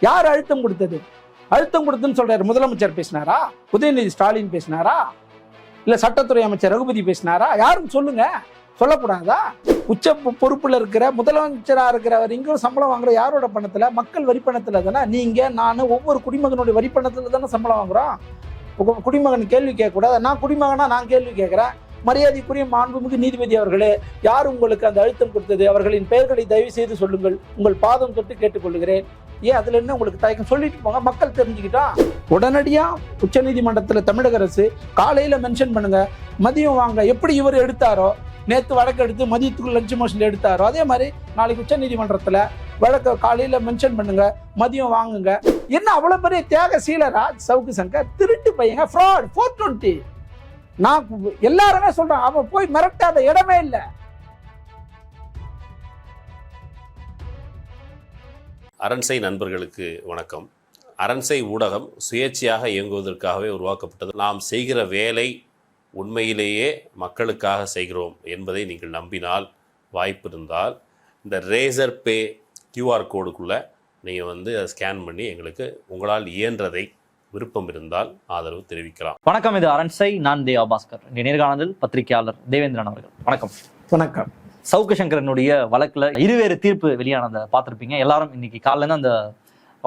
யார் அழுத்தம் கொடுத்தது? அழுத்தம் கொடுத்துன்னு சொல்றாரு. முதலமைச்சர் பேசினாரா? உதயநிதி ஸ்டாலின் பேசினாரா? இல்ல சட்டத்துறை அமைச்சர் ரகுபதி பேசினாரா? யாரும் சொல்லுங்க. சொல்லக்கூடாதா? உச்ச பொறுப்புல இருக்கிற முதலமைச்சரா இருக்கிறவர் இங்க சம்பளம் வாங்குற யாரோட பணத்துல? மக்கள் வரி பணத்துல தானே? நீங்க நான் ஒவ்வொரு குடிமகனுடைய வரி பணத்துல தானே சம்பளம் வாங்குறோம். குடிமகன் கேள்வி கேட்கக்கூடாது. நான் குடிமகனா நான் கேள்வி கேட்கிறேன். மரியாதைக்குரிய மாண்புமிகு நீதிபதி அவர்களே யார் உங்களுக்கு அந்த அழுத்தம் கொடுத்தது? அவர்களின் பெயர்களை தயவு செய்து சொல்லுங்கள். உங்கள் பாதம் தொட்டு கேட்டுக்கொள்கிறேன். ஏன் அதுல என்ன உங்களுக்கு தயக்கம்? சொல்லிட்டு போங்க. மக்கள் தெரிஞ்சுக்கிட்டா உடனடியா உச்சநீதிமன்றத்தில் தமிழக அரசு காலையில மென்ஷன் பண்ணுங்க. மதியம் வாங்க. எப்படி இவர் எடுத்தாரோ? நேத்து வழக்கு எடுத்து மதியத்துக்கு லஞ்ச் மோஷன் எடுத்தாரோ? அதே மாதிரி நாளைக்கு உச்சநீதிமன்றத்தில் வழக்க காலையில மென்ஷன் பண்ணுங்க. மதியம் வாங்குங்க. என்ன அவ்வளவு பெரிய தியாக சீலராஜ் சவுக்கு சங்கர் திருட்டு பையங்க ஃப்ராட் ஃபோர் டுவெண்ட்டி நான் எல்லாருமே சொல்றேன். அவன் போய் மிரட்டாத இடமே இல்லை. அரண்சை நண்பர்களுக்கு வணக்கம். அரண்சை ஊடகம் சுயேட்சையாக இயங்குவதற்காகவே உருவாக்கப்பட்டது. நாம் செய்கிற வேலை உண்மையிலேயே மக்களுக்காக செய்கிறோம் என்பதை நீங்கள் நம்பினால் வாய்ப்பு இருந்தால் இந்த ரேசர் பே கியூஆர் கோடுக்குள்ளே நீங்கள் வந்து அதை ஸ்கேன் பண்ணி எங்களுக்கு உங்களால் இயன்றதை விருப்பம் இருந்தால் ஆதரவு தெரிவிக்கலாம். வணக்கம் இது அரண்சை நான் தேவா பாஸ்கர். இன்றைய நேர்காணலில் பத்திரிகையாளர் தேவேந்திரன் அவர்கள். வணக்கம். வணக்கம். சவுக்கு சங்கரனுடைய வழக்குல இருவேறு தீர்ப்பு வெளியானதை பார்த்திருப்பீங்க. எல்லாரும் இன்னைக்கு காலையிலேருந்து அந்த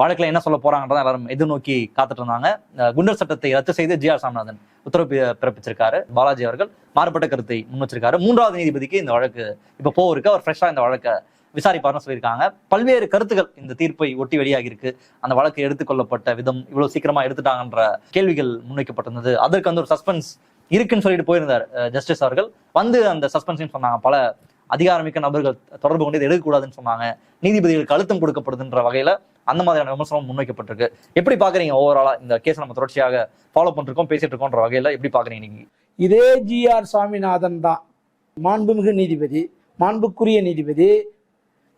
வழக்குல என்ன சொல்ல போறாங்கன்றத எல்லாரும் எதிர்நோக்கி காத்துட்டு இருந்தாங்க. குண்டர் சட்டத்தை ரத்து செய்து ஜி ஆர் சாமிநாதன் உத்தரவு பிறப்பிச்சிருக்காரு. பாலாஜி அவர்கள் மாறுபட்ட கருத்தை முன் வச்சிருக்காரு மூன்றாவது நீதிபதிக்கு இந்த வழக்கு இப்போ போருக்கு அவர் ஃப்ரெஷ்ஷாக இந்த வழக்கை விசாரிப்பாருன்னு சொல்லியிருக்காங்க. பல்வேறு கருத்துக்கள் இந்த தீர்ப்பை ஒட்டி வெளியாகி இருக்கு அந்த வழக்கு எடுத்துக்கொள்ளப்பட்ட விதம் இவ்வளவு சீக்கிரமா எடுத்துட்டாங்கன்ற கேள்விகள் முன்வைக்கப்பட்டிருந்தது. அதற்கு வந்து ஒரு சஸ்பென்ஸ் இருக்குன்னு சொல்லிட்டு போயிருந்தார் ஜஸ்டிஸ் அவர்கள். வந்து அந்த சஸ்பென்ஸ் சொன்னாங்க. பல அதிகாரமிக்க நபர்கள் தொடர்பு கொண்டு எடுக்கக்கூடாதுன்னு சொன்னாங்க. நீதிபதிகளுக்கு அழுத்தம் கொடுக்கப்படுதுன்ற வகையில அந்த மாதிரியான விமர்சனம் முன்வைக்கப்பட்டிருக்கு. எப்படி பாக்குறீங்க ஓவராலா இந்த கேஸ் நம்ம தொடர்ச்சியாக ஃபாலோ பண்ணிருக்கோம் பேசிட்டு இருக்கோம்ன்ற வகையில எப்படி பாக்குறீங்க நீங்க இதே ஜிஆர் சுவாமிநாதன் தான். மாண்புமிகு நீதிபதி மாண்புக்குரிய நீதிபதி.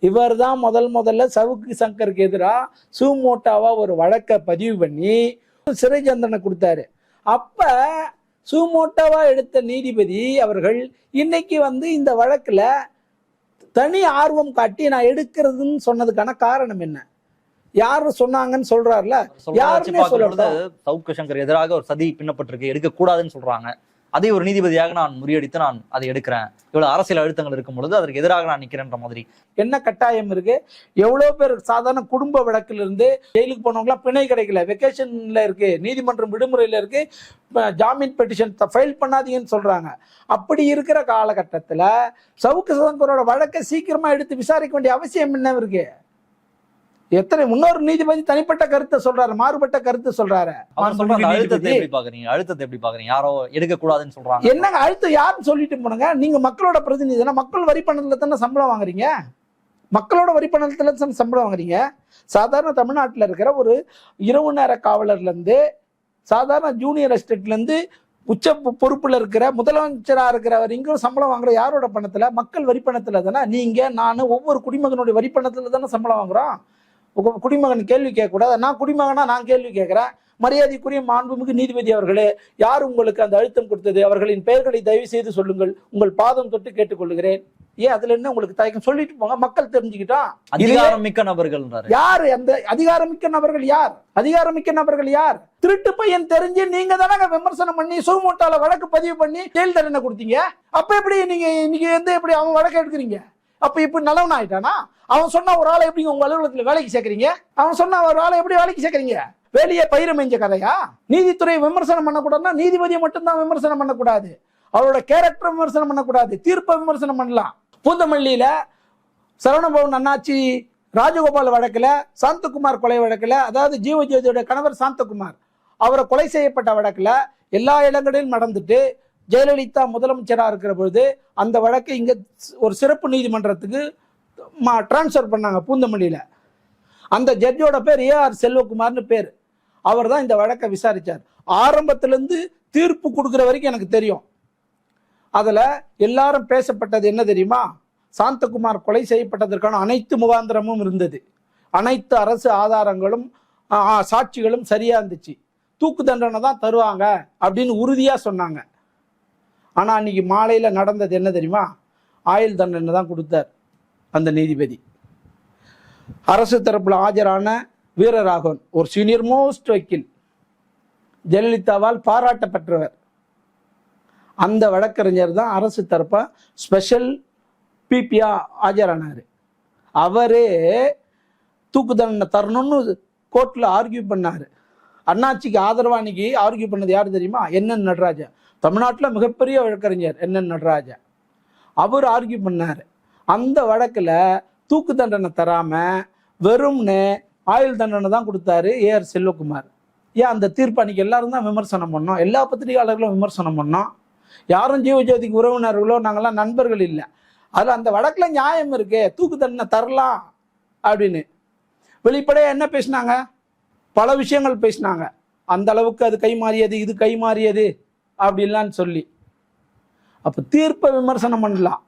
இவர் தான் முதல் முதல்ல சவுக்கு சங்கருக்கு எதிராக சூமோட்டாவா ஒரு வழக்கை பதிவு பண்ணி சிறை சந்தனை கொடுத்தாரு. அப்ப சுமோட்டாவா எடுத்த நீதிபதி அவர்கள் இன்னைக்கு வந்து இந்த வழக்குல தனி ஆர்வம் காட்டி நான் எடுக்கிறதுன்னு சொன்னதுக்கான காரணம் என்ன? யாரு சொன்னாங்கன்னு சொல்றாருல? யாருமே சொல்லட்டும். சவுக்கு சங்கர் எதிராக ஒரு சதி பின்னப்பட்டிருக்கு எடுக்க கூடாதுன்னு சொல்றாங்க. அதை ஒரு நீதிபதியாக நான் முறியடித்து நான் அதை எடுக்கிறேன். இவ்வளவு அரசியல் அழுத்தங்கள் இருக்கும் பொழுது அதற்கு எதிராக நான் நிக்கிறேன்ற மாதிரி. என்ன கட்டாயம் இருக்கு? எவ்வளவு பேர் சாதாரண குடும்ப வழக்கில் இருந்து ஜெயிலுக்கு போனவங்களாம் பிணை கிடைக்கல. வெக்கேஷன்ல இருக்கு. நீதிமன்றம் விடுமுறையில இருக்கு. ஜாமீன் பெட்டிஷன் ஃபைல் பண்ணாதீங்கன்னு சொல்றாங்க. அப்படி இருக்கிற காலகட்டத்தில் சவுக்கு சதங்கரோட வழக்கை சீக்கிரமா எடுத்து விசாரிக்க வேண்டிய அவசியம் என்ன இருக்கு? எத்தனை இன்னொரு நீதிபதி தனிப்பட்ட கருத்தை சொல்றாரு மாறுபட்ட கருத்து சொல்றாரு. அழுத்தத்தை. எப்படி பாக்குறீங்க? அழுத்தத்தை எப்படி பாக்குறீங்க? யாரோ எடுக்க கூடாதுன்னு சொல்றாங்க. என்னங்க அழுத்தம்? யாருன்னு சொல்லிட்டு போனுங்க. நீங்க மக்களோட பிரதிநிதினா மக்கள் வரி பணத்துல தானே சம்பளம் வாங்குறீங்க? மக்களோட வரி பணத்துல சம்பளம் வாங்குறீங்க? சாதாரண தமிழ்நாட்டில் இருக்கிற ஒரு இரவு நேர காவலர்ல இருந்து சாதாரண ஜூனியர் அசிஸ்டன்ட்ல இருந்து உச்ச பொறுப்புல இருக்கிற முதலமைச்சரா இருக்கிறவர் இங்க சம்பளம் வாங்குற யாரோட பணத்துல? மக்கள் வரி பணத்துல தானே. நீங்க நான் ஒவ்வொரு குடிமகனுடைய வரி பணத்துல தானே சம்பளம் வாங்குறோம். குடிமகன் கேள்வி கேட்கக்கூடாது. நான் குடிமகனா நான் கேள்வி கேட்கிறேன். மரியாதைக்குரிய மாண்புமிகு நீதிபதி அவர்களே யார் உங்களுக்கு அந்த அழுத்தம் கொடுத்தது? அவர்களின் பெயர்களை தயவு செய்து சொல்லுங்கள். உங்கள் பாதம் தொட்டு கேட்டுக்கொள்கிறேன். ஏன் அதுல என்ன உங்களுக்கு தயக்கம்? சொல்லிட்டு போங்க. மக்கள் தெரிஞ்சுக்கிட்டா? இதுவே அதிகாரம் மிக்க நபர்கள்ன்றாரு யார் அந்த அதிகாரமிக்க நபர்கள் யார்? அதிகாரமிக்க நபர்கள் யார்? திருட்டு பையன் தெரிஞ்சு நீங்க தானங்க விமர்சனம் பண்ணி சுமூட்டால வழக்கு பதிவு பண்ணி ஜெயில் தண்டனை கொடுத்தீங்க. அப்ப எப்படி நீங்க இன்னைக்கு வந்து எப்படி அவன் வழக்கு எடுக்கிறீங்க? அப்போ இப்போ நல்லவன் ஆயிட்டானா? அவன் சொன்ன ஒரு ஆளை எப்படி உங்க அலுவலகத்தில் வேலைக்கு சேர்க்குறீங்க? அவன் சொன்ன ஒரு ஆளை எப்படி வேலைக்கு சேர்க்குறீங்க? வேலையை பயிர மேய்ஞ்ச கதையா? நீதித்துறை விமர்சனம் பண்ணக்கூடாதுன்னா நீதிபதியை மட்டும்தான் விமர்சனம் பண்ணக்கூடாது. அவரோட கேரக்டர் விமர்சனம் பண்ணக்கூடாது. தீர்ப்பை விமர்சனம் பண்ணலாம். பூந்தமல்லியில் சரவணபவன் அண்ணாச்சி ராஜகோபால் வழக்கில் சாந்தகுமார் கொலை வழக்கில் அதாவது ஜீவஜோதியோட கணவர் சாந்தகுமார் அவரை கொலை செய்யப்பட்ட வழக்கில் எல்லா இடங்களிலும் நடந்துட்டு ஜெயலலிதா முதலமைச்சராக இருக்கிற பொழுது அந்த வழக்கை இங்கே ஒரு சிறப்பு நீதிமன்றத்துக்கு டிரான்ஸ்ஃபர் பண்ணாங்க பூந்தமல்லியில். அந்த ஜட்ஜோட பேர் ஏஆர் செல்வகுமார்னு பேர். அவர் தான் இந்த வழக்கை விசாரித்தார் ஆரம்பத்திலேருந்து தீர்ப்பு கொடுக்குற வரைக்கும் எனக்கு தெரியும். அதில் எல்லாரும் பேசப்பட்டது என்ன தெரியுமா? சாந்தகுமார் கொலை செய்யப்பட்டதற்கான அனைத்து முகாந்திரமும் இருந்தது. அனைத்து அரசு ஆதாரங்களும் சாட்சிகளும் சரியாக இருந்துச்சு. தூக்கு தண்டனை தான் தருவாங்க அப்படின்னு உறுதியாக சொன்னாங்க. ஆனால் அன்றைக்கி மாலையில் நடந்தது என்ன தெரியுமா? ஆயுள் தண்டனை தான் கொடுத்தார் அந்த நீதிபதி. அரசு தரப்பில் ஆஜரான வீரராகவன் ஒரு சீனியர் மோஸ்ட் வக்கீல் ஜெயலலிதாவால் பாராட்டப்பட்டவர் அந்த வழக்கறிஞர் தான் அரசு தரப்பாக ஸ்பெஷல் பிபியா ஆஜரானார். அவரே தூக்கு தண்டனை தரணும்னு கோர்ட்டில் ஆர்கியூ பண்ணார். அண்ணாச்சிக்கு ஆதரவா அன்னைக்கு ஆர்கியூ பண்ணது யார் தெரியுமா? N N Nataraja. தமிழ்நாட்டில் மிகப்பெரிய வழக்கறிஞர் என்என் நடராஜா. அவர் ஆர்கியூ பண்ணார். அந்த வழக்கில் தூக்கு தண்டனை தராமல் வெறும்னு ஆயுள் தண்டனை தான் கொடுத்தாரு ஏஆர் செல்வகுமார். ஏன் அந்த தீர்ப்பு எல்லாரும் தான் விமர்சனம் பண்ணோம்? எல்லா பத்திரிகையாளர்களும் விமர்சனம் பண்ணோம். யாரும் ஜீவஜோதிக்கு உறவினர்களோ நாங்கள்லாம் நண்பர்கள் இல்லை. அதில் அந்த வழக்கில் நியாயம் இருக்கு தூக்கு தண்டனை தரலாம் அப்படின்னு. வெளிப்படையாக என்ன பேசினாங்க? பல விஷயங்கள் பேசினாங்க. அந்த அளவுக்கு அது கை மாறியது இது கை மாறியது அப்படின்லாம் சொல்லி. அப்போ தீர்ப்பை விமர்சனம் பண்ணலாம்.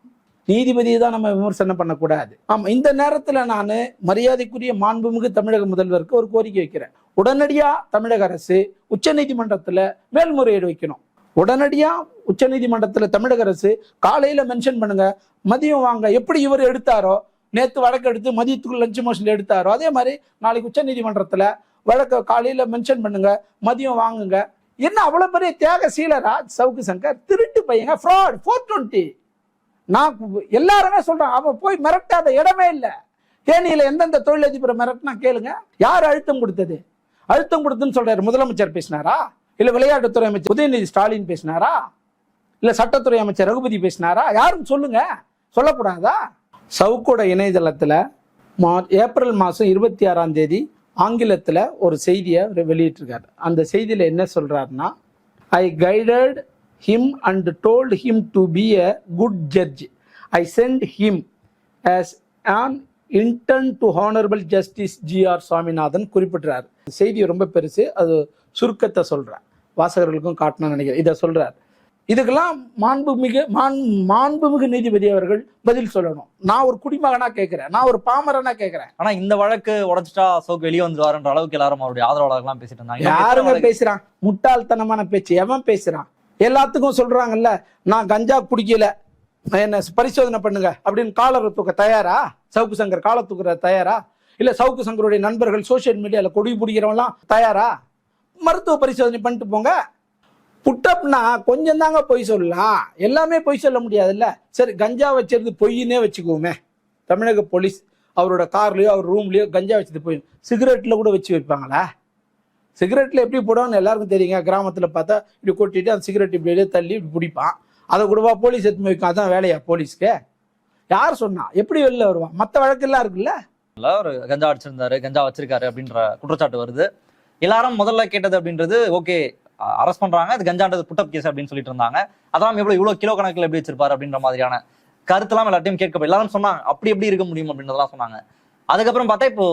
நீதிபதியை தான் நம்ம விமர்சனம் பண்ணக்கூடாது. ஆமாம் இந்த நேரத்தில் நான் மரியாதைக்குரிய மாண்புமிகு தமிழக முதல்வருக்கு ஒரு கோரிக்கை வைக்கிறேன். உடனடியாக தமிழக அரசு உச்சநீதிமன்றத்தில் மேல்முறையீடு வைக்கணும். உடனடியாக உச்சநீதிமன்றத்தில் தமிழக அரசு காலையில் மென்ஷன் பண்ணுங்க. மதியம் வாங்க எப்படி இவர் எடுத்தாரோ நேற்று வழக்கு எடுத்து மதியத்துக்குள்ள லஞ்ச் மோஷனில் எடுத்தாரோ அதே மாதிரி நாளைக்கு உச்சநீதிமன்றத்தில் வழக்க காலையில் மென்ஷன் பண்ணுங்க மதியம் வாங்குங்க. என்ன அவ்வளோ பெரிய தியாக சீலராஜ் சவுக்கு சங்கர் திருட்டு பையங்க ஃப்ராட் ஃபோர் டுவெண்ட்டி நான் எல்லாருமே சொல்கிறேன் அவன் போய் மிரட்டாத இடமே இல்லை. தேனியில் எந்தெந்த தொழிலதிபரை மிரட்டினா கேளுங்க. யார் அழுத்தம் கொடுத்தது? அழுத்தம் கொடுத்துன்னு சொல்கிறார் முதலமைச்சர் பேசினாரா? இல்லை விளையாட்டுத்துறை அமைச்சர் உதயநிதி ஸ்டாலின் பேசினாரா? இல்லை சட்டத்துறை அமைச்சர் ரகுபதி பேசினாரா? யாரும் சொல்லுங்க. சொல்லக்கூடாதா? சவுக்கோட இணையதளத்தில் மா ஏப்ரல் மாதம் இருபத்தி ஆறாம் தேதி ஆங்கிலத்தில் ஒரு செய்தியை வெளியிட்டிருக்கார். அந்த செய்தியில் என்ன சொல்கிறாருன்னா I guided him and told him to be a good judge I sent him as an intern to honourable justice G R Swaminathan குறிப்பிட்றார். செய்தி ரொம்ப பெருசு. அது சுருக்கத்தை சொல்கிறார் வாசகர்களுக்கும் காட்டணும்னு நினைக்கிறேன். இதை சொல்கிறார் இதுக்கெல்லாம் மாண்புமிகு மான் மாண்புமிகு நீதிபதி அவர்கள் பதில் சொல்லணும். நான் ஒரு குடிமகனா கேட்கிறேன். நான் ஒரு பாமரனா கேட்கிறேன். ஆனா இந்த வழக்கு உடைச்சிட்டா சோக்கு வெளியே வந்துருவாருன்ற அளவுக்கு எல்லாரும் அவருடைய ஆதரவாளர்கள்லாம் பேசிட்டு இருந்தாங்க. யாருங்க பேசுறான்? முட்டாள்தனமான பேச்சு. எவன் பேசுறான்? எல்லாத்துக்கும் சொல்றாங்கல்ல நான் கஞ்சா குடிக்கல. என்ன பரிசோதனை பண்ணுங்க அப்படின்னு காலரை தூக்க தயாரா? சவுக்கு சங்கர் காலை தூக்குற தயாரா? இல்ல சவுக்கு சங்கருடைய நண்பர்கள் சோஷியல் மீடியால கொடி பிடிக்கிறவங்களாம் தயாரா? மருத்துவ பரிசோதனை பண்ணிட்டு போங்க. புட்டப்னா கொஞ்சம் தாங்க பொய் சொல்லலாம் எல்லாமே பொய் சொல்ல முடியாதுல்ல? சரி கஞ்சா வச்சிருந்து பொய்னே வச்சுக்குவோமே. தமிழக போலீஸ் அவரோட கார்லயோ அவர் ரூம்லயோ கஞ்சா வச்சது போய் சிகரெட்ல கூட வச்சு வைப்பாங்களா? சிகரெட்ல எப்படி போடுவான்னு எல்லாருக்கும் தெரியுங்க. கிராமத்துல பார்த்தா இப்படி கொட்டிட்டு அந்த சிகரெட் இப்படி தள்ளி இப்படி பிடிப்பான். அதை கூடவா போலீஸ் எடுத்து வைக்கும் அதான் வேலையா போலீஸ்க்கு? யார் சொன்னா? எப்படி வெளில வருவான்? மற்ற வழக்கெல்லாம் இருக்குல்ல? ஒரு கஞ்சா அடிச்சிருந்தாரு கஞ்சா வச்சிருக்காரு அப்படின்ற குற்றச்சாட்டு வருது. எல்லாரும் முதல்ல கேட்டது அப்படின்றது ஓகே அரெஸ்ட் பண்றாங்க. அது கஞ்சாண்டது புட்டப் கேஸ் அப்படின்னு சொல்லிட்டு இருந்தாங்க. அதெல்லாம் எவ்வளவு இவ்வளவு கிலோ கணக்குல எப்படி வச்சிருப்பாரு அப்படின்ற மாதிரியான கருத்தெல்லாம் எல்லாத்தையும் கேட்க எல்லாரும் சொன்னாங்க அப்படி எப்படி இருக்க முடியும் அப்படின்றதெல்லாம் சொன்னாங்க. அதுக்கப்புறம் பார்த்தா இப்போ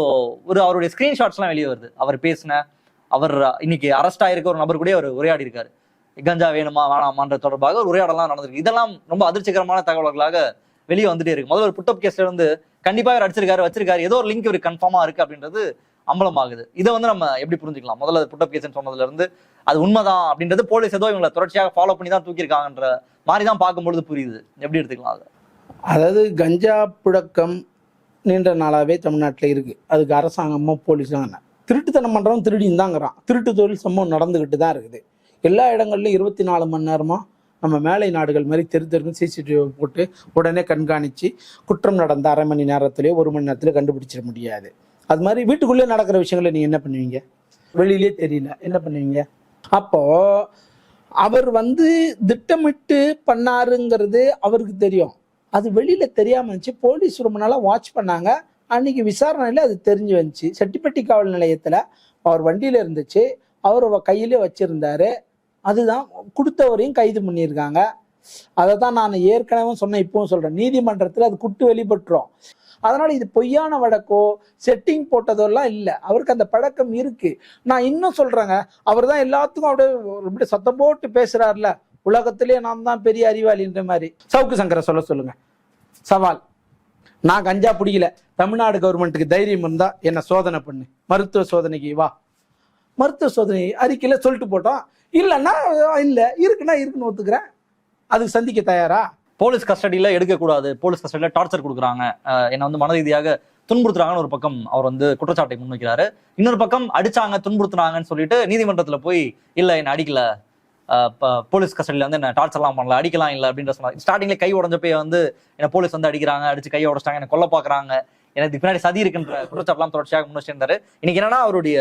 ஒரு அவருடைய ஸ்கிரீன்ஷாட்ஸ் எல்லாம் வெளியே வருது. அவர் பேசின அவர் இன்னைக்கு அரெஸ்ட் ஆயிருக்க ஒரு நபர் கூட அவர் உரையாடி இருக்காரு. கஞ்சா வேணுமா வேணாமான்ற தொடர்பாக ஒரு உரையாடலாம் நடந்திருக்கு. இதெல்லாம் ரொம்ப அதிர்ச்சிகரமான தகவல்களாக வெளியே வந்துட்டே இருக்கு. முதல்ல ஒரு புட்டப் கேஸ்ல இருந்து கண்டிப்பா இவர் அடிச்சிருக்காரு வச்சிருக்காரு. ஏதோ ஒரு லிங்க் இவர் கன்ஃபார்மா இருக்கு அப்படின்றது அம்பலமாகுது. இதை வந்து நம்ம எப்படி புரிஞ்சுக்கலாம்? முதல்ல அது புட்டப் கேஸ்ன்னு சொன்னதுல இருந்து அது உண்மைதான் அப்படின்றது போலீஸ் ஏதோ இவங்களை தொடர்ச்சியாக ஃபாலோ பண்ணி தான் தூக்கியிருக்காங்கன்ற மாதிரி தான் பார்க்கும்பொழுது புரியுது. எப்படி எடுத்துக்கலாம் அதை? அதாவது கஞ்சா புழக்கம் நீண்ட நாளாகவே தமிழ்நாட்டில் இருக்குது அதுக்கு அரசாங்கமும் போலீஸும் என்ன திருட்டுத்தனம் பண்றவன் திருடின்னு தாங்கிறான் திருட்டு தொழில் சம்பவம் நடந்துக்கிட்டு தான் இருக்குது. எல்லா இடங்கள்லையும் இருபத்தி நாலு மணி நேரமாக நம்ம மேலை நாடுகள் மாதிரி தெரு தெருக்கு சிசிடிவி போட்டு உடனே கண்காணித்து குற்றம் நடந்த அரை மணி நேரத்திலேயோ ஒரு மணி நேரத்திலேயோ கண்டுபிடிச்சிட முடியாது. அது மாதிரி வீட்டுக்குள்ளே நடக்கிற விஷயங்களை நீங்கள் என்ன பண்ணுவீங்க? வெளியிலே தெரியல. என்ன பண்ணுவீங்க? அப்போ அவர் வந்து திட்டமிட்டு பண்ணாருங்கிறது அவருக்கு தெரியும். அது வெளியில தெரியாம இருந்துச்சு. போலீஸ் ரொம்ப நாளா வாட்ச் பண்ணாங்க. அன்னைக்கு விசாரணையில அது தெரிஞ்சு வந்துச்சு. செட்டிப்பட்டி காவல் நிலையத்துல அவர் வண்டியில இருந்துச்சு. அவர் கையிலே வச்சிருந்தாரு. அதுதான் கொடுத்தவரையும் கைது பண்ணியிருக்காங்க. அதை தான் நான் ஏற்கனவே சொன்னேன் இப்பவும் சொல்றேன். நீதிமன்றத்தில் அது குட்டு வெளிப்பட்டுரும். அதனால இது பொய்யான வழக்கோ செட்டிங் போட்டதெல்லாம் இல்லை. அவருக்கு அந்த பழக்கம் இருக்கு. நான் இன்னும் சொல்றேங்க அவர் தான் எல்லாத்துக்கும் அப்படியே ஒரு இப்படி சத்தம் போட்டு பேசுறாருல. உலகத்திலே நாம் தான் பெரிய அறிவாளின்ற மாதிரி. சவுக்கு சங்கரை சொல்ல சொல்லுங்க. சவால். நான் கஞ்சா பிடிக்கல. தமிழ்நாடு கவர்மெண்ட்டுக்கு தைரியம் இருந்தா என்ன சோதனை பண்ணு. மருத்துவ சோதனைக்கு வா. மருத்துவ சோதனை அறிக்கையில் சொல்லிட்டு போட்டோம். இல்லைன்னா இல்லை இருக்குன்னா இருக்குன்னு ஒத்துக்கிறேன். அதுக்கு சந்திக்க தயாரா? போலீஸ் கஸ்டடியில் எடுக்கக்கூடாது. போலீஸ் கஸ்டடியில் டார்ச்சர் கொடுக்குறாங்க. என்னை வந்து மன ரீதியாக துன்புறுத்துறாங்கன்னு ஒரு பக்கம் அவர் வந்து குற்றச்சாட்டை முன்வைக்கிறாரு. இன்னொரு பக்கம் அடிச்சாங்க துன்புறுத்துனாங்கன்னு சொல்லிட்டு நீதிமன்றத்தில் போய் இல்லை என்னை அடிக்கல. போலீஸ் கஸ்டடியில் வந்து என்ன டார்ச்சர்லாம் பண்ணல. அடிக்கலாம் இல்லை. அப்படின்ற சொன்னாங்க ஸ்டார்டிங்ல கை உடஞ்சப்பே வந்து என்ன போலீஸ் வந்து அடிக்கிறாங்க அடிச்சு கையை உடச்சிட்டாங்க என்ன கொல்ல பார்க்குறாங்க எனக்கு பின்னாடி சதி இருக்குன்ற குற்றச்சாட்டுலாம் தொடர்ச்சியாக முன் வச்சிருந்தாரு இன்னைக்கு என்னன்னா அவருடைய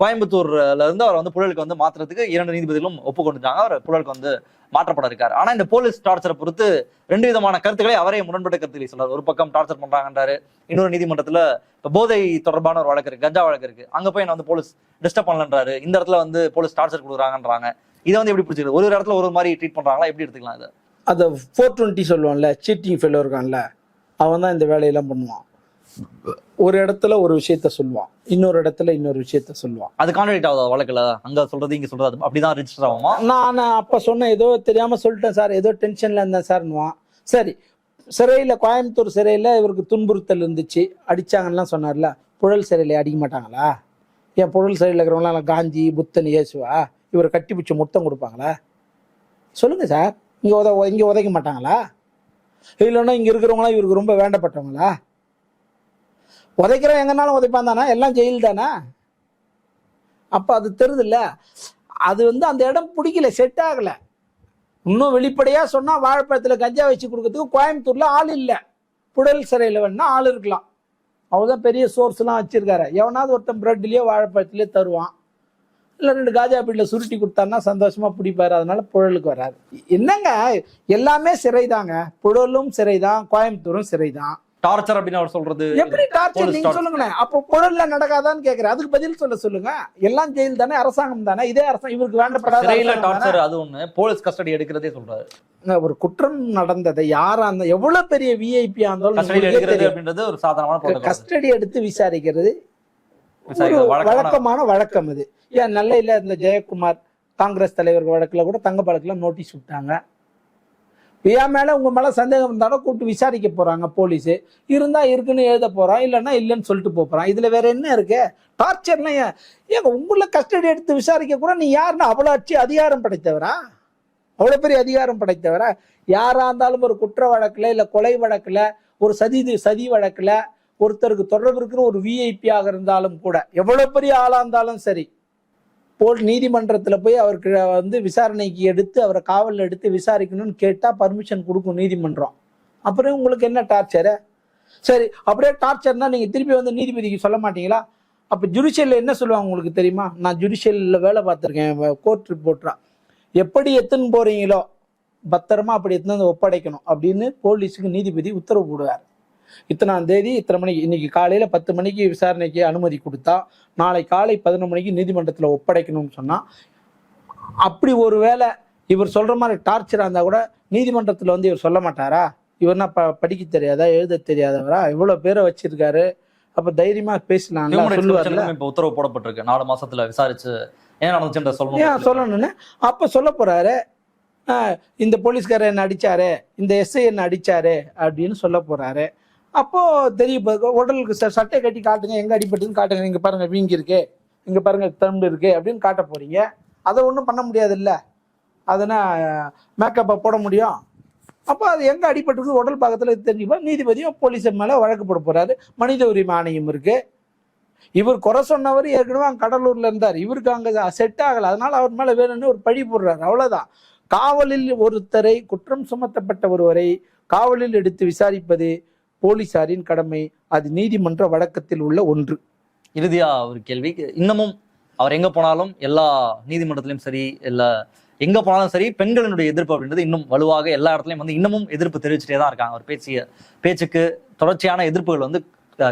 கோயம்புத்தூர்ல இருந்து அவர் வந்து புழலுக்கு வந்து மாத்துறதுக்கு இரண்டு நீதிபதிகளும் ஒப்புக்கொண்டுட்டாங்க அவர் புழலுக்கு வந்து மாற்றப்பட இருக்காரு ஆனா இந்த போலீஸ் டார்ச்சரை பொறுத்து ரெண்டு விதமான கருத்துக்களை அவரே முரண்பட்ட கருத்துக்களை சொல்றாரு. ஒரு பக்கம் டார்ச்சர் பண்றாங்கன்றாரு இன்னொரு நீதிமன்றத்துல இப்ப போதை தொடர்பான ஒரு வழக்கு இருக்கு கஞ்சா வழக்கு இருக்கு. அங்க போய் என்ன வந்து போலீஸ் டிஸ்டர்ப் பண்ணலன்றாரு. இந்த இடத்துல வந்து போலீஸ் டார்ச்சர் கொடுக்குறாங்கன்றாங்க. இதை வந்து எப்படி பிடிச்சிருக்கு ஒரு ஒரு இடத்துல ஒரு மாதிரி ட்ரீட் பண்றாங்களா? எப்படி எடுத்துக்கலாம் இதை? அதை ஃபோர் டுவெண்ட்டி சொல்லுவான்ல சீட்டிங் ஃபெயிலோ இருக்கான்ல அவன் தான் இந்த வேலையெல்லாம் பண்ணுவான். ஒரு இடத்துல ஒரு விஷயத்த சொல்லுவான். இன்னொரு இடத்துல இன்னொரு விஷயத்த சொல்லுவான். அது கான்ட்ராக்ட் ஆகுதா வழக்குல? அங்க சொல்றது இங்க சொல்றது அப்படிதான் ரிஜிஸ்டர் ஆகுமா? நான் அப்போ சொன்னேன் ஏதோ தெரியாம சொல்லிட்டேன் சார். ஏதோ டென்ஷன்ல இருந்தேன் சார்னுவான் சரி. சிறையில் கோயம்புத்தூர் சிறையில் இவருக்கு துன்புறுத்தல் இருந்துச்சு. அடிச்சாங்கலாம் சொன்னார்ல. புழல் சிறையில் அடிக்க மாட்டாங்களா? ஏன் புழல் சிறையில் இருக்கிறவங்களாம் காந்தி புத்தன் இயேசுவா? இவரை கட்டி பிடிச்சி முத்தம் கொடுப்பாங்களா? சொல்லுங்க சார். இங்கே உத இங்கே உதைக்க மாட்டாங்களா? இல்லைன்னா இங்கே இருக்கிறவங்களாம் இவருக்கு ரொம்ப வேண்டப்பட்டவங்களா? உதைக்கிறவன் எங்கனாலும் உதைப்பான் தானே? எல்லாம் ஜெயில் தானே? அப்போ அது தெரியுதுல்ல அது வந்து அந்த இடம் பிடிக்கல செட் ஆகலை. இன்னும் வெளிப்படையாக சொன்னால் வாழைப்பழத்தில் கஞ்சா வச்சு கொடுக்கறதுக்கு கோயம்புத்தூரில் ஆள் இல்லை. புடல் சிறையில் வேணா ஆள் இருக்கலாம். அவர்தான் பெரிய சோர்ஸ்லாம் வச்சுருக்காரு. எவனாவது ஒருத்தன் ப்ரெட்லேயோ வாழைப்பழத்துலேயோ தருவான். இல்லை ரெண்டு காஜா பீட்டில் சுருட்டி கொடுத்தான்னா சந்தோஷமாக பிடிப்பாரு. அதனால புழலுக்கு வராது என்னங்க? எல்லாமே சிறைதாங்க. புழலும் சிறை தான் கோயம்புத்தூரும் சிறை தான் டார்ச்சர் அப்படின்னு அவர் சொல்றது. எப்படி டார்ச்சர் நீங்க. சொல்லுங்களேன். அப்போ புழல்ல நடக்காதான்னு கேக்குறேன். அதுக்கு பதில் சொல்ல சொல்லுங்க. எல்லாம் ஜெயில் தானே அரசாங்கம் தானே இதே அரசாங்கம் இவருக்கு வேண்டப்படாத? டார்ச்சர் அது ஒண்ணு. போலீஸ் கஸ்டடி எடுக்கிறதே சொல்றாரு. ஒரு குற்றம் நடந்ததை யாரா இருந்தா எவ்வளவு பெரிய விஐபி. அப்படின்றது ஒரு சாதாரணமான. கஸ்டடி எடுத்து விசாரிக்கிறது. வழக்கமான- வழக்கம் இது ஏன் நெல்லையில இந்த ஜெயக்குமார் காங்கிரஸ் தலைவர் வழக்குல கூட தங்க வழக்குல நோட்டீஸ் விட்டாங்க. என் மேலே உங்கள் மேலே சந்தேகம் இருந்தாலும் கூப்பிட்டு விசாரிக்க போகிறாங்க போலீஸு. இருந்தால் இருக்குன்னு எழுத போகிறான் இல்லைன்னா இல்லைன்னு சொல்லிட்டு போகிறான் இதில் வேறு என்ன இருக்கு? டார்ச்சர்லாம் ஏன்? ஏங்க உங்களை கஸ்டடி எடுத்து விசாரிக்க கூட நீ யாருன்னா அவ்வளோ அச்சு அதிகாரம் படைத்தவரா? அவ்வளோ பெரிய அதிகாரம் படைத்தவரா? யாராக இருந்தாலும் ஒரு குற்ற வழக்கில் இல்லை கொலை வழக்கில் ஒரு சதி சதி வழக்கில் ஒருத்தருக்கு தொடர்பு இருக்கிற ஒரு விஐபியாக இருந்தாலும் கூட எவ்வளோ பெரிய ஆளாக இருந்தாலும் சரி போல் நீதிமன்றத்தில் போய் அவருக்கு வந்து விசாரணைக்கு எடுத்து அவரை காவலில் எடுத்து விசாரிக்கணும்னு கேட்டால் பர்மிஷன் கொடுக்கும் நீதிமன்றம். அப்புறம் உங்களுக்கு என்ன டார்ச்சரு சரி அப்படியே டார்ச்சர்னா நீங்கள் திருப்பி வந்து நீதிபதிக்கு சொல்ல மாட்டீங்களா? அப்போ ஜுடிஷியலில் என்ன சொல்லுவாங்க உங்களுக்கு தெரியுமா? நான் ஜுடிஷியலில் வேலை பார்த்துருக்கேன் கோர்ட் ரிப்போர்ட்டராக எப்படி எத்துன்னு போகிறீங்களோ பத்திரமா அப்படி எத்தனை வந்து ஒப்படைக்கணும் அப்படின்னு போலீஸுக்கு நீதிபதி உத்தரவு போடுவார். இத்தனாம் தேதி இத்தனை மணிக்கு இன்னைக்கு காலையில பத்து மணிக்கு விசாரணைக்கு அனுமதி கொடுத்தா நாளை காலை பதினொரு மணிக்கு நீதிமன்றத்தில் ஒப்படைக்கணும்னு சொன்னா அப்படி ஒரு வேளை இவர் சொல்ற மாதிரி டார்ச்சரா இருந்தா கூட நீதிமன்றத்தில் வந்து இவர் சொல்ல மாட்டாரா? இவர்னா ப படிக்க தெரியாதா எழுத தெரியாதவரா? இவ்வளவு பேரை வச்சிருக்காரு. அப்ப தைரியமா commission இப்ப உத்தரவு போடப்பட்டிருக்கு. நாலு மாசத்துல விசாரிச்சு நடந்துச்சுன்ற ஏன் சொல்லணும் சொல்லணும்னு? அப்ப சொல்ல போறாரு ஆஹ், இந்த போலீஸ்காரர் என்ன அடிச்சாரு? இந்த எஸ்ஐ என்ன அடிச்சாரு? அப்படின்னு சொல்ல போறாரு. அப்போ தெரியும். உடலுக்கு ச- சட்டை கட்டி காட்டுங்க. எங்க அடிபட்டுன்னு காட்டுங்க. இங்க பாருங்க வீங்கி இருக்கு. இங்க பாருங்க தம்பு இருக்கு அப்படின்னு காட்ட போறீங்க. அதை ஒன்றும் பண்ண முடியாது இல்லை அதனா மேக்கப்பை போட முடியும். அப்போ அது எங்கே அடிபட்டுருக்கு உடல் பக்கத்தில் தெரிஞ்சுப்பா. நீதிபதியும் போலீஸர் மேலே வழக்கு போட போகிறாரு மனித உரிமை ஆணையம் இருக்கு. இவர் குறை சொன்னவர் ஏற்கனவே அங்கே கடலூரில் இருந்தார். இவருக்கு அங்கே செட் ஆகலை. அதனால அவர் மேலே வேணும்னு ஒரு பழி போடுறாரு. அவ்வளோதான் காவலில் ஒருத்தரை குற்றம் சுமத்தப்பட்ட ஒருவரை காவலில் எடுத்து விசாரிப்பது போலீசாரின் கடமை அது நீதிமன்ற வழக்கத்தில் உள்ள ஒன்று. இறுதியா ஒரு கேள்வி. இன்னமும் அவர் எங்க போனாலும் எல்லா நீதிமன்றத்திலும் சரி இல்ல எங்க போனாலும் சரி பெண்களினுடைய எதிர்ப்பு அப்படின்றது இன்னும் வலுவாக எல்லா இடத்துலையும் வந்து இன்னமும் எதிர்ப்பு தெரிவிச்சுட்டே தான் இருக்காங்க. அவர் பேசிய பேச்சுக்கு தொடர்ச்சியான எதிர்ப்புகள் வந்து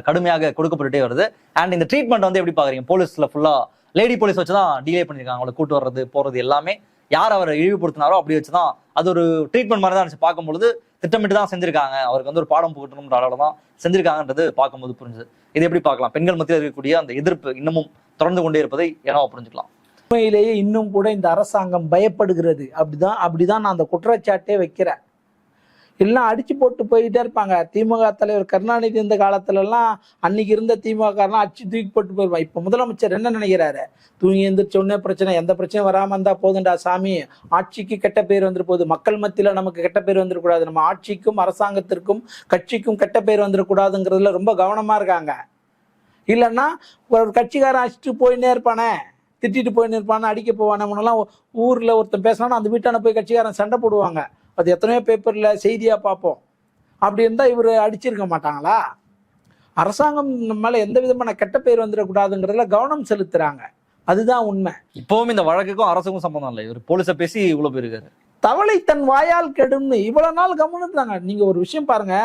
கடுமையாக கொடுக்கப்பட்டுட்டே வருது. அண்ட் இந்த ட்ரீட்மெண்ட் வந்து எப்படி பாக்குறீங்க? போலீஸ்ல ஃபுல்லா லேடி போலீஸ் வச்சு தான் டிலே பண்ணியிருக்காங்க. அவங்களை கூட்டு வர்றது போறது எல்லாமே. யார் அவரை இழிவுபடுத்தினாரோ அப்படி வச்சுதான் அது ஒரு ட்ரீட்மெண்ட் மாதிரி தான் இருந்துச்சு. பார்க்கும்பொழுது திட்டமிட்டு தான் செஞ்சிருக்காங்க. அவருக்கு வந்து ஒரு பாடம் புகட்டணும்ன்ற அளவில் தான் செஞ்சிருக்காங்கன்றது பார்க்கும்போது புரிஞ்சுது. இது எப்படி பார்க்கலாம்? பெண்கள் மத்தியில் இருக்கக்கூடிய அந்த எதிர்ப்பு இன்னமும் தொடர்ந்து கொண்டே இருப்பதை என்னவா புரிஞ்சுக்கலாம். உண்மையிலேயே இன்னும் கூட இந்த அரசாங்கம் பயப்படுகிறது. அப்படிதான் அப்படிதான் நான் அந்த குற்றச்சாட்டே வைக்கிறேன். எல்லாம் அடிச்சு போட்டு போயிட்டே இருப்பாங்க. திமுக தலைவர் கருணாநிதி இந்த காலத்துல எல்லாம் அன்னைக்கு இருந்த திமுகலாம் அடிச்சு தூக்கி போட்டு போயிருப்பான். இப்ப முதலமைச்சர் என்ன நினைக்கிறாரு? தூங்கி எந்திரிச்ச உடனே பிரச்சனை எந்த பிரச்சனையும் வராம இருந்தா போதும்டா சாமி. ஆட்சிக்கு கெட்ட பேர் வந்துரு போகுது மக்கள் மத்தியில நமக்கு கெட்ட பேர் வந்துடக்கூடாது நம்ம ஆட்சிக்கும் அரசாங்கத்திற்கும் கட்சிக்கும் கெட்ட பேர் வந்துடக்கூடாதுங்கிறதுல ரொம்ப கவனமா இருக்காங்க. இல்லைன்னா ஒரு கட்சிக்காரன் அடிச்சுட்டு போயின்னே இருப்பானே. திட்டிட்டு போயின்னு இருப்பானே அடிக்க போவானே முன்னெல்லாம் ஊர்ல ஒருத்தன் பேசினாலும் அந்த வீட்டான போய் கட்சிக்காரன் சண்டை போடுவாங்க. அது எத்தனையோ பேப்பர்ல செய்தியா பார்ப்போம். அப்படி இருந்தா இவர் அடிச்சிருக்க மாட்டாங்களா? அரசாங்கம் மேல எந்த விதமான கெட்ட பேர் வந்துடக்கூடாதுங்கிறதுல கவனம் செலுத்துறாங்க. அதுதான் உண்மை. இப்பவும் இந்த வழக்குக்கும் அரசுக்கும் சம்பந்தம் இல்லை. இவர் போலீஸை பேசி இவ்வளவு போயிருக்காரு தவளை தன் வாயால் கெடும்னு இவ்வளவு நாள் கவனித்தாங்க நீங்க ஒரு விஷயம் பாருங்க.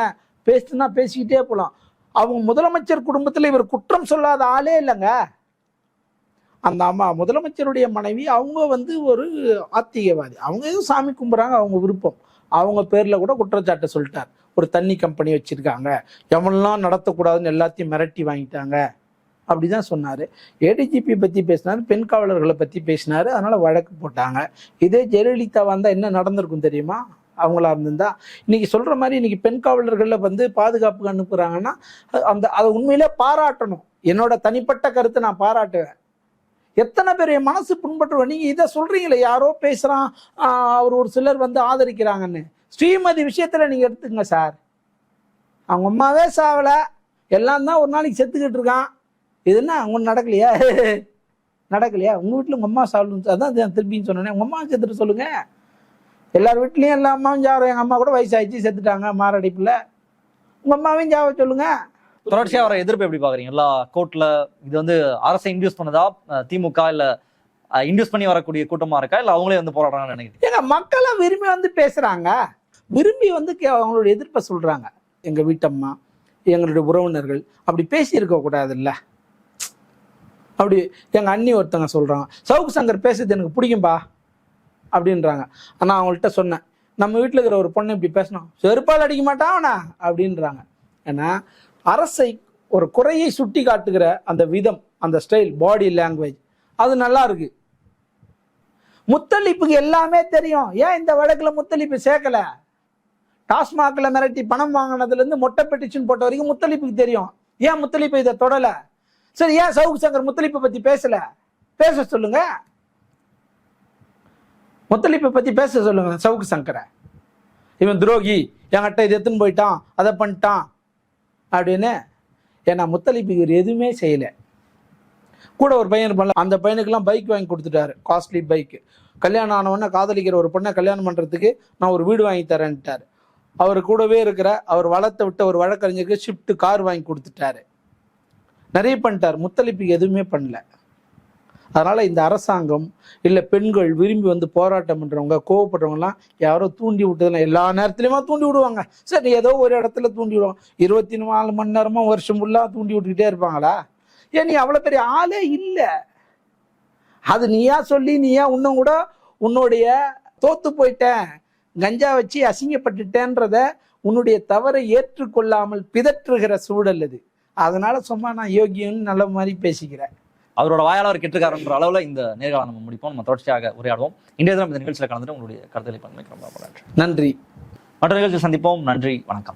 பேசினா பேசிக்கிட்டே போலாம். அவங்க முதலமைச்சர் குடும்பத்துல இவர் குற்றம் சொல்லாத ஆளே இல்லைங்க. அந்த அம்மா முதலமைச்சருடைய மனைவி அவங்க வந்து ஒரு ஆத்திகவாதி. அவங்க எதுவும் சாமி கும்பிட்றாங்க அவங்க விருப்பம். அவங்க பேரில் கூட குற்றச்சாட்டை சொல்லிட்டார். ஒரு தண்ணி கம்பெனி வச்சுருக்காங்க. எவனெல்லாம் நடத்தக்கூடாதுன்னு எல்லாத்தையும் மிரட்டி வாங்கிட்டாங்க. அப்படி தான் சொன்னார் ஏடிஜிபி பற்றி பேசினார் பெண் காவலர்களை பற்றி பேசினார் அதனால் வழக்கு போட்டாங்க. இதே ஜெயலலிதா வந்தால் என்ன நடந்திருக்கும் தெரியுமா? அவங்களா இருந்திருந்தா. இன்னைக்கு சொல்ற மாதிரி இன்னைக்கு பெண் காவலர்கள்ல வந்து பாதுகாப்புக்கு அனுப்புறாங்கன்னா அந்த அதை உண்மையிலே பாராட்டணும். என்னோட தனிப்பட்ட கருத்தை நான் பாராட்டுவேன். எத்தனை பேர் என் மனசு புண்பட்டுருவோம் நீங்கள் இதை சொல்கிறீங்களே யாரோ பேசுகிறான் அவர் ஒரு சிலர் வந்து ஆதரிக்கிறாங்கன்னு. ஸ்ரீமதி விஷயத்தில் நீங்கள் எடுத்துங்க சார். அவங்க அம்மாவே சாவலை. எல்லாம் தான் ஒரு நாளைக்கு செத்துக்கிட்டு இருக்கான். இது என்ன? அவங்க நடக்கலையா? நடக்கலையா? உங்கள் வீட்டில் உங்கள் அம்மா சாவலும் அதான் திருப்பின்னு சொன்னேன். உங்கள் அம்மா செத்துட்டு சொல்லுங்க. எல்லார் வீட்லேயும் எல்லா அம்மாவும் சாவரம் எங்கள் அம்மா கூட வயசாகிடுச்சு செத்துட்டாங்க மாரடைப்பில். உங்கள் அம்மாவையும் சாவ சொல்லுங்கள் தொடர்ச்சியா வர எதிர்ப்பு எப்படி பாக்குறீங்க? எல்லா கோர்ட்ல இது வந்து அரசை இன்டியூஸ் பண்ணதா திமுக இல்ல இன்டியூஸ் பண்ணி வரக்கூடிய கூட்டமா இருக்கா? இல்ல அவங்களே வந்து போராடுறாங்கன்னு நினைக்கிறேன் ஏங்க மக்களை விரும்பி வந்து பேசுறாங்க. விரும்பி வந்து கே- அவங்களோட எதிர்ப்பை சொல்றாங்க. எங்க வீட்டம்மா எங்களுடைய உறவினர்கள் அப்படி பேசி கூடாது கூடாதுல்ல. அப்படி எங்க அண்ணி ஒருத்தங்க சொல்றாங்க சவுக்கு சங்கர் பேசுறது எனக்கு பிடிக்கும்பா அப்படின்றாங்க. ஆனால் அவங்கள்ட்ட சொன்னேன் நம்ம வீட்டில் இருக்கிற ஒரு பொண்ணு இப்படி பேசணும் செருப்பால் அடிக்க மாட்டாவனா அப்படின்றாங்க. ஏன்னா அரசை ஒரு குறையை சுட்டி காட்டுகிற அந்த விதம் அந்த ஸ்டைல் பாடி லாங்குவேஜ் அது நல்லா இருக்கு. முத்தளிப்புக்கு எல்லாமே தெரியும். ஏன் இந்த வழக்கில் முத்தளிப்பு சேர்க்கல? டாஸ்மாகில் மிரட்டி பணம் வாங்கினதுலேருந்து மொட்டை பெட்டிஷன் போட்ட வரைக்கும் முத்தளிப்புக்கு தெரியும். ஏன் முத்தளிப்பு இதை தொடலை? சரி ஏன் சவுக்கு சங்கர் முத்தளிப்பை பற்றி பேசலை? பேச சொல்லுங்க. முத்தளிப்பை பற்றி பேச சொல்லுங்க சவுக்கு சங்கரை. இவன் துரோகி. என்கிட்ட இது எடுத்துன்னு போயிட்டான் அதை பண்ணிட்டான். அப்படின்னு ஏன்னா முத்தளிப்பு இவர் எதுவுமே செய்யலை. கூட ஒரு பையன் இருப்பான்ல அந்த பையனுக்கெல்லாம் பைக் வாங்கி கொடுத்துட்டாரு காஸ்ட்லி பைக் கல்யாணம் ஆனவொடனே காதலிக்கிற ஒரு பொண்ணை கல்யாணம் பண்ணுறதுக்கு நான் ஒரு வீடு வாங்கி தரேன்ட்டார். அவர் கூடவே இருக்கிற அவர் வளர்த்த விட்ட ஒரு வழக்கறிஞருக்கு ஷிஃப்ட் கார் வாங்கி கொடுத்துட்டாரு. நிறைய பண்ணிட்டார் முத்தளிப்பு எதுவுமே பண்ணல. அதனால் இந்த அரசாங்கம் இல்லை பெண்கள் விரும்பி வந்து போராட்டம் பண்ணுறவங்க கோவப்படுறவங்கலாம் யாரோ தூண்டி விட்டதில்ல எல்லா நேரத்துலையுமா தூண்டி விடுவாங்க. சரி ஏதோ ஒரு இடத்துல தூண்டி விடுவாங்க. இருபத்தி நாலு மணி நேரமும் வருஷம் ஃபுல்லாக தூண்டி விட்டுக்கிட்டே இருப்பாங்களா? ஏன் நீ அவ்வளோ பெரிய ஆளே இல்லை. அது நீயா சொல்லி நீயா இன்னும் கூட உன்னுடைய தோத்து போயிட்டேன் கஞ்சா வச்சு அசிங்கப்பட்டுட்டேன்றத உன்னுடைய தவறை ஏற்றுக்கொள்ளாமல் பிதற்றுகிற சூழல் அது. அதனால சும்மா நான் யோகியன்னு நல்ல மாதிரி பேசிக்கிறேன். அவரோட வாயால் அவர் கெட்டுக்காரன்ற அளவுல இந்த நேர்காலம் நம்ம முடிப்போம். நம்ம தொடர்ச்சியாக உரையாடுவோம். இன்றைய தினம் இந்த நிகழ்ச்சியில் கலந்துட்டு உங்களுடைய கருத்துக்களை நன்றி. நன்றி. மற்ற நிகழ்ச்சியில் சந்திப்போம். நன்றி. வணக்கம்.